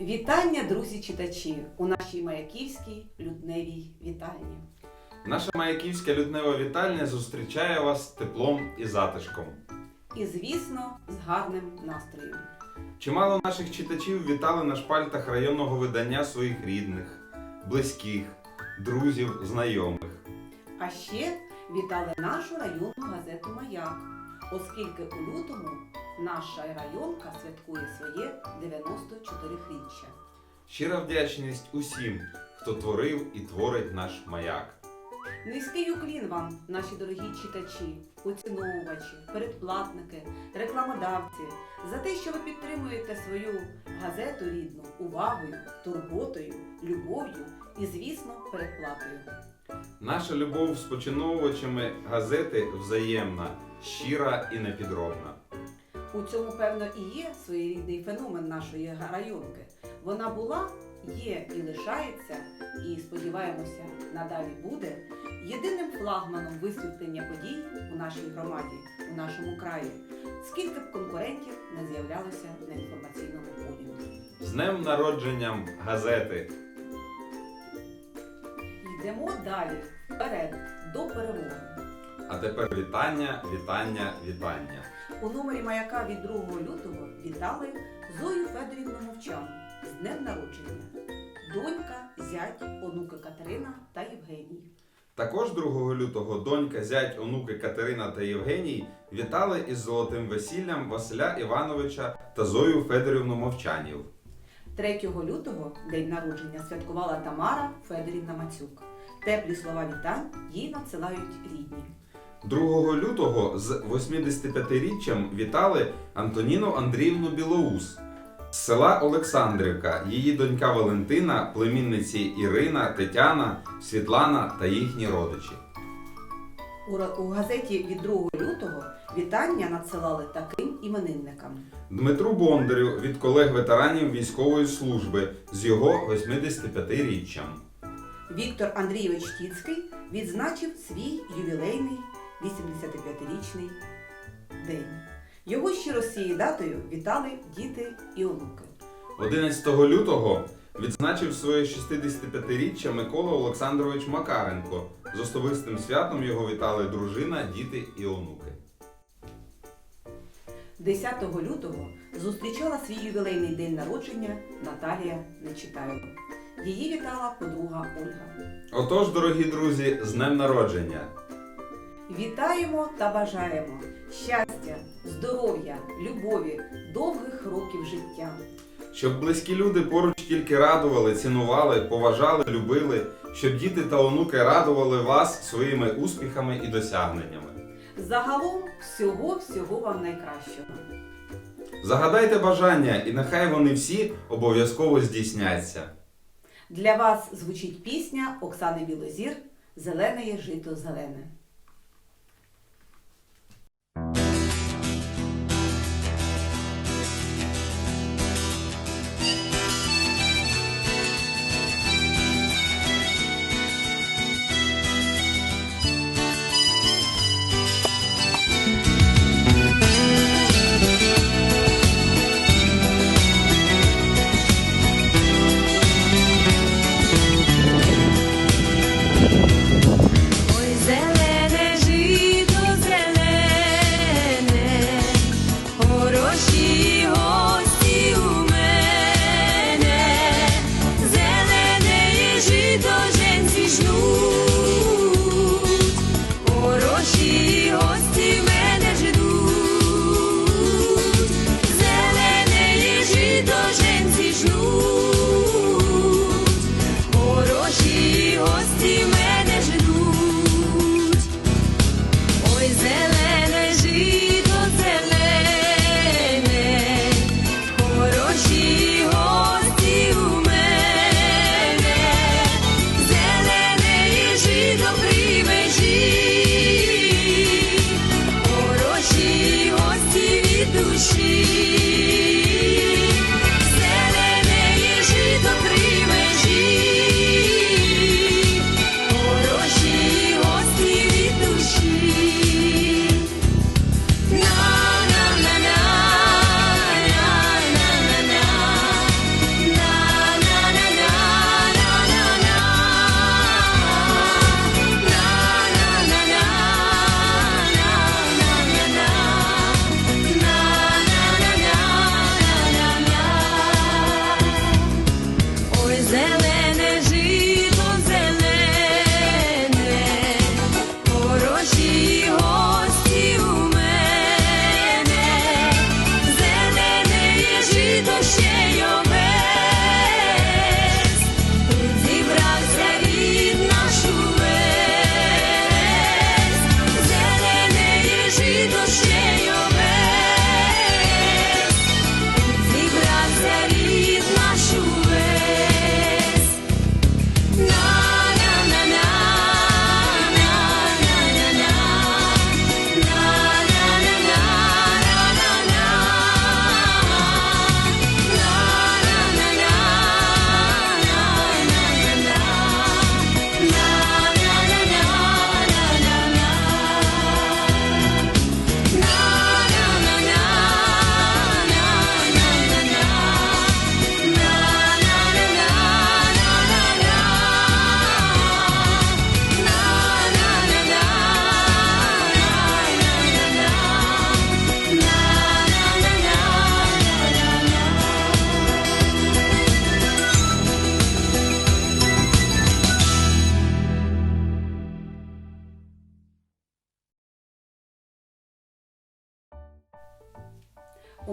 Вітання, друзі читачі, у нашій маяківській людневій вітальні. Наша маяківська люднева вітальня зустрічає вас теплом і затишком. І, звісно, з гарним настроєм. Чимало наших читачів вітали на шпальтах районного видання своїх рідних, близьких, друзів, знайомих. А ще вітали нашу районну газету Маяк, оскільки у лютому наша районка святкує своє 94-річчя. Щира вдячність усім, хто творив і творить наш маяк. Низький уклін вам, наші дорогі читачі, оціновувачі, передплатники, рекламодавці, за те, що ви підтримуєте свою газету рідну увагою, турботою, любов'ю і, звісно, передплатою. Наша любов з починовувачами газети взаємна, щира і непідробна. У цьому, певно, і є своєрідний феномен нашої районки. Вона була, є і лишається, і сподіваємося, надалі буде єдиним флагманом висвітлення подій у нашій громаді, у нашому краї, скільки б конкурентів не з'являлося на інформаційному полі. З днем народженням газети! Йдемо далі, вперед, до перемоги. А тепер вітання, вітання, вітання. У номері маяка від 2 лютого вітали Зою Федорівну Мовчан з днем народження. Донька, зять, онуки Катерина та Євгеній. Також 2 лютого донька, зять, онуки Катерина та Євгеній вітали із золотим весіллям Василя Івановича та Зою Федорівну Мовчанів. 3 лютого день народження святкувала Тамара Федорівна Мацюк. Теплі слова вітань їй надсилають рідні. 2 лютого з 85-річчям вітали Антоніну Андріївну Білоус з села Олександрівка, її донька Валентина, племінниці Ірина, Тетяна, Світлана та їхні родичі. У, у газеті від 2 лютого вітання надсилали таким іменинникам. Дмитру Бондарю від колег ветеранів військової служби з його 85-річчям. Віктор Андрійович Тіцький відзначив свій ювілейний 85-річний день. Його щиро з цією датою вітали діти і онуки. 11 лютого відзначив своє 65-річчя Микола Олександрович Макаренко. З особистим святом його вітали дружина, діти і онуки. 10 лютого зустрічала свій ювілейний день народження Наталія Нечитайло. Її вітала подруга Ольга. Отож, дорогі друзі, з днем народження! Вітаємо та бажаємо щастя, здоров'я, любові, довгих років життя. Щоб близькі люди поруч тільки радували, цінували, поважали, любили, щоб діти та онуки радували вас своїми успіхами і досягненнями. Загалом всього-всього вам найкращого. Загадайте бажання, і нехай вони всі обов'язково здійсняться. Для вас звучить пісня Оксани Білозір Зелене жито. Зелене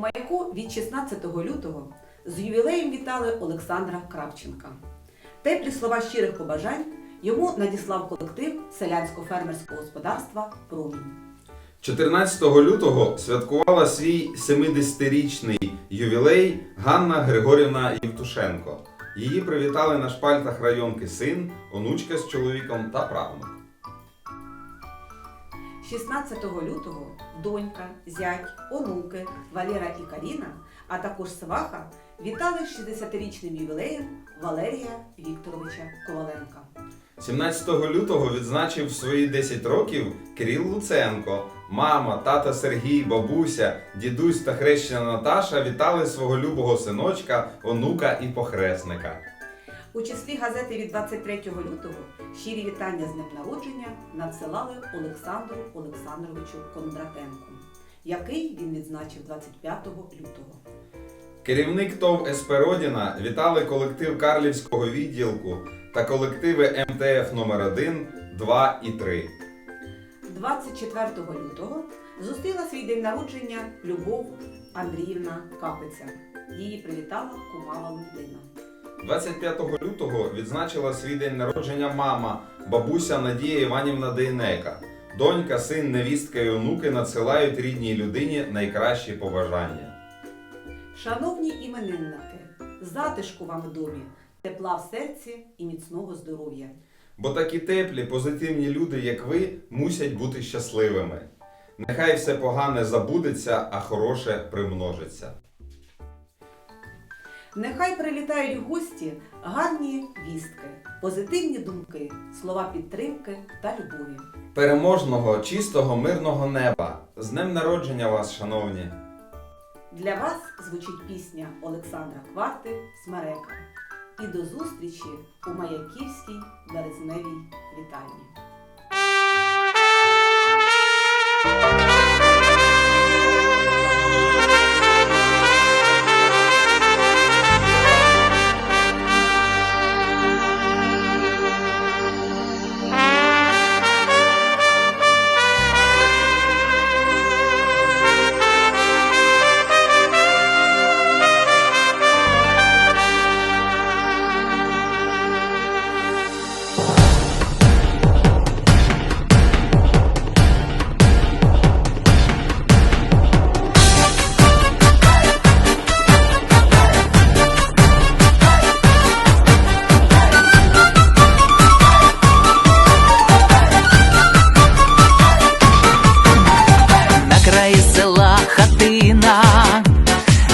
маяку від 16 лютого з ювілеєм вітали Олександра Кравченка. Теплі слова щирих побажань йому надіслав колектив селянсько-фермерського господарства Промінь. 14 лютого святкувала свій 70-річний ювілей Ганна Григорівна Євтушенко. Її привітали на шпальтах районки син, онучка з чоловіком та правнук. 16 лютого донька, зять, онуки Валера і Каріна, а також сваха вітали з 60-річним ювілеєм Валерія Вікторовича Коваленка. 17 лютого відзначив свої 10 років Кирил Луценко. Мама, тата Сергій, бабуся, дідусь та хрещена Наташа вітали свого любого синочка, онука і похресника. У числі газети від 23 лютого щирі вітання з днем народження надсилали Олександру Олександровичу Кондратенку, який він відзначив 25 лютого. Керівник ТОВ СП Родіна вітали колектив Карлівського відділку та колективи МТФ номер 1 2 і 3. 24 лютого зустріла свій день народження Любов Андріївна Капиця. Її привітала кума Валентина. 25 лютого відзначила свій день народження мама, бабуся Надія Іванівна Дейнека. Донька, син, невістка і онуки надсилають рідній людині найкращі побажання. Шановні іменинники, затишку вам в домі, тепла в серці і міцного здоров'я. Бо такі теплі, позитивні люди, як ви, мусять бути щасливими. Нехай все погане забудеться, а хороше примножиться. Нехай прилітають гості гарні вістки, позитивні думки, слова підтримки та любові. Переможного, чистого, мирного неба! З днем народження вас, шановні! Для вас звучить пісня Олександра Кварти Смерека. І до зустрічі у Маяківській березневій вітальні.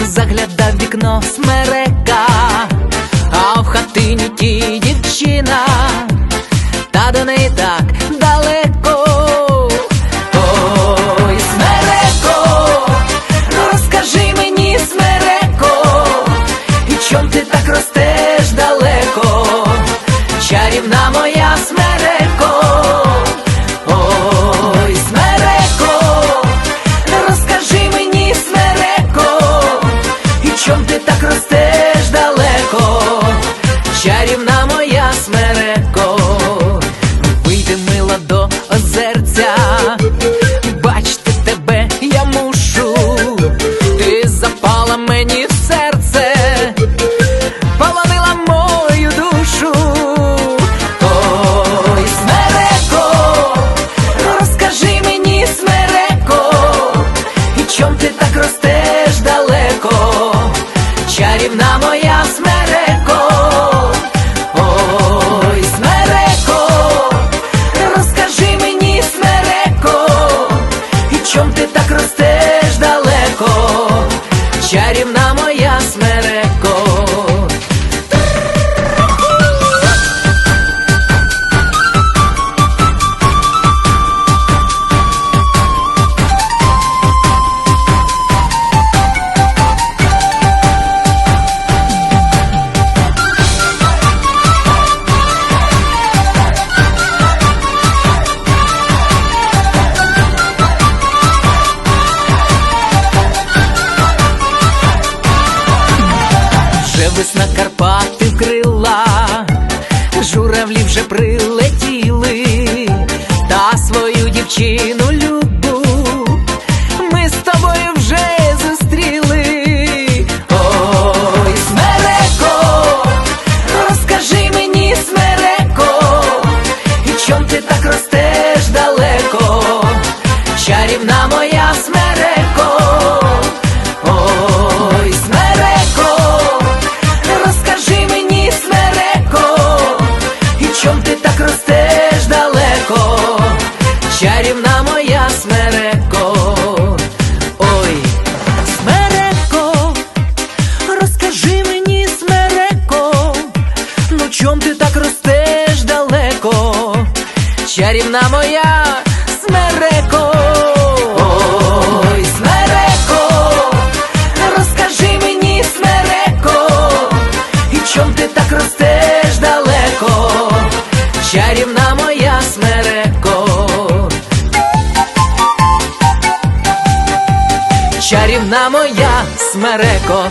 Заглядав вікно смерека, а в хатині ті дівчина, та до неї так чарівна моя чом ти так ростеш далеко? Чарівна моя смереко, Ой, розкажи мені, смереко, і чом ти так ростеш далеко? Чарівна моя смереко, чарівна моя смереко.